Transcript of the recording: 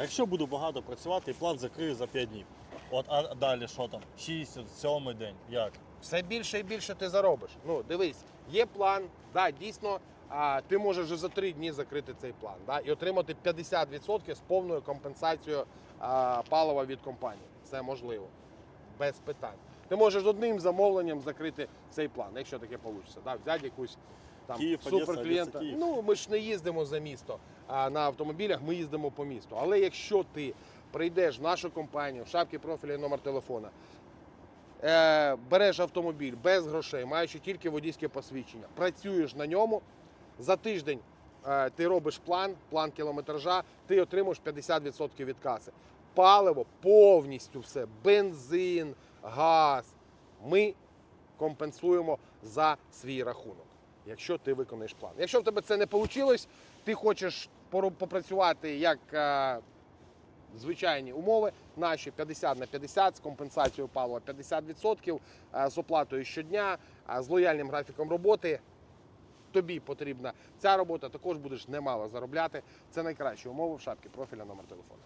А якщо буду багато працювати і план закрию за 5 днів. От, а далі що там? 6, 7 день. Як? все більше і більше ти заробиш. Ну, дивись, є план, да, дійсно, а, ти можеш вже за три дні закрити цей план да, і отримати 50% з повною компенсацією а, палива від компанії. Це можливо, без питань. Ти можеш одним замовленням закрити цей план, якщо таке вийде. Да, взяти якусь там Київ, Одеса, суперклієнта. Одеса, Київ. Ну, ми ж не їздимо за місто а, на автомобілях, ми їздимо по місту. Але якщо ти прийдеш в нашу компанію, в шапки профіля і номер телефона, е, береш автомобіль без грошей, маючи тільки водійське посвідчення, працюєш на ньому. За тиждень е, ти робиш план, план кілометража, ти отримуєш 50% від каси. Паливо повністю все, бензин, газ. Ми компенсуємо за свій рахунок, якщо ти виконаєш план. Якщо в тебе це не вийшло, ти хочеш попрацювати як е, звичайні умови, наші 50 на 50 з компенсацією палива 50%, е, з оплатою щодня, е, з лояльним графіком роботи. Тобі потрібна ця робота, також будеш немало заробляти. Це найкращі умови в шапці профіля номер телефону.